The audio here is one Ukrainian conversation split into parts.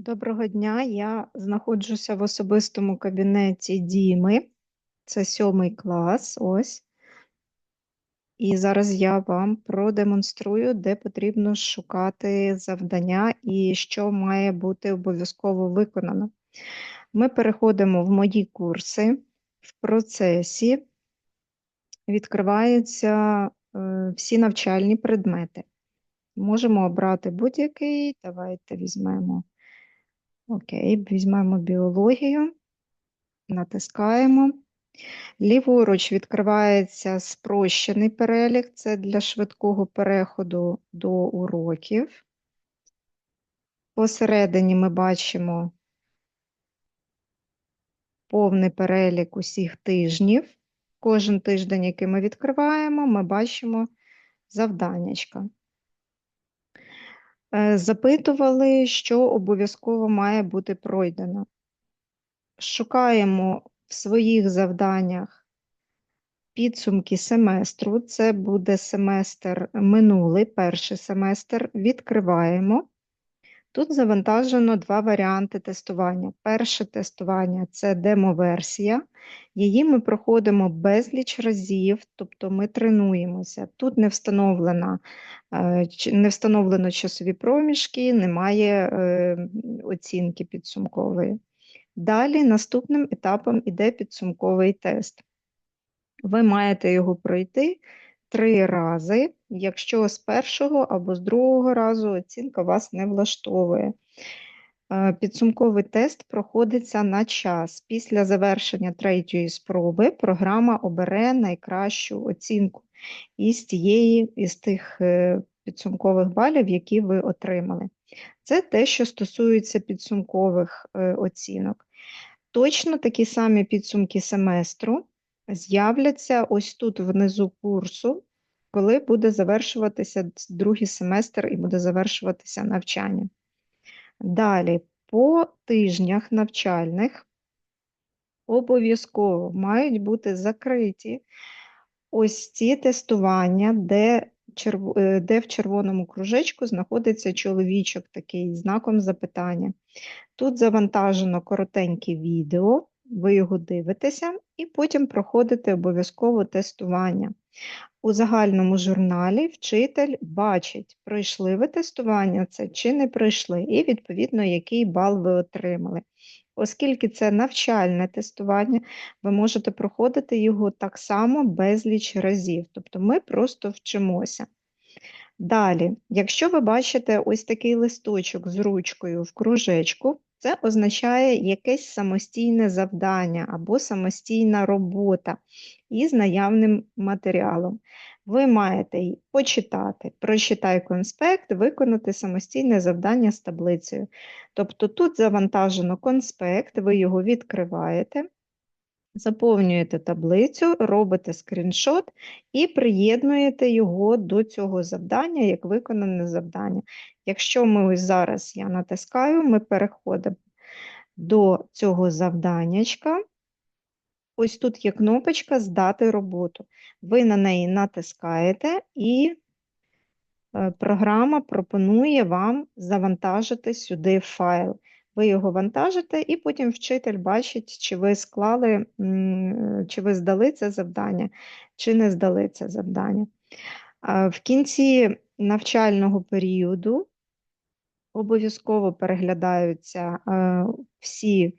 Доброго дня. Я знаходжуся в особистому кабінеті Діми. Це сьомий клас. Ось. І зараз я вам продемонструю, де потрібно шукати завдання і що має бути обов'язково виконано. Ми переходимо в мої курси. В процесі відкриваються е, всі навчальні предмети. Можемо обрати будь-який. Давайте візьмемо. Окей, візьмемо біологію, натискаємо. Ліворуч відкривається спрощений перелік, це для швидкого переходу до уроків. Посередині ми бачимо повний перелік усіх тижнів. Кожен тиждень, який ми відкриваємо, ми бачимо завданнячка. Е, запитували, що обов'язково має бути пройдено. Шукаємо в своїх завданнях підсумки семестру. Це буде семестр минулий, перший семестр. Відкриваємо. Тут завантажено два варіанти тестування. Перше тестування це демоверсія. Її ми проходимо безліч разів, тобто ми тренуємося. Тут не встановлена, е, не встановлено часові проміжки, немає е, оцінки підсумкової. Далі наступним етапом іде підсумковий тест. Ви маєте його пройти три рази, якщо з першого або з другого разу оцінка вас не влаштовує. Е, підсумковий тест проходиться на час. Після завершення третьої спроби програма обере найкращу оцінку із тієї, із тих е, підсумкових балів, які ви отримали. Це те, що стосується підсумкових е, оцінок. Точно такі самі підсумки семестру з'являться ось тут внизу курсу, коли буде завершуватися другий семестр і буде завершуватися навчання. Далі, по тижнях навчальних обов'язково мають бути закриті ось ці тестування, де е, де в червоному кружечку знаходиться чоловічок такий знаком запитання. Тут завантажено коротеньке відео, ви його дивитеся, і потім проходите обов'язково тестування. У загальному журналі вчитель бачить, пройшли ви тестування це чи не пройшли, і, відповідно, який бал ви отримали. Оскільки це навчальне тестування, ви можете проходити його так само безліч разів. Тобто ми просто вчимося. Далі, якщо ви бачите ось такий листочок з ручкою в кружечку, це означає якесь самостійне завдання або самостійна робота із наявним матеріалом. Ви маєте почитати, прочитай конспект, виконати самостійне завдання з таблицею. Тобто тут завантажено конспект, ви його відкриваєте. Заповнюєте таблицю, робите скріншот і приєднуєте його до цього завдання як виконане завдання. Якщо ми ось зараз я натискаю, ми переходимо до цього завданнячка. Ось тут є кнопочка Здати роботу. Ви на неї натискаєте, і е, програма пропонує вам завантажити сюди файл. Ви його вантажите, і потім вчитель бачить, чи ви склали, чи ви здали це завдання, чи не здали це завдання. В кінці навчального періоду обов'язково переглядаються е, всі е,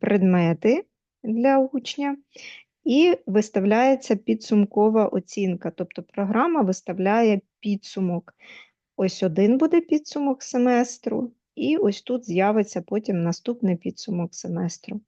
предмети для учня, і виставляється підсумкова оцінка, тобто програма виставляє підсумок. Ось один буде підсумок семестру, і ось тут з'явиться потім наступний підсумок семестру.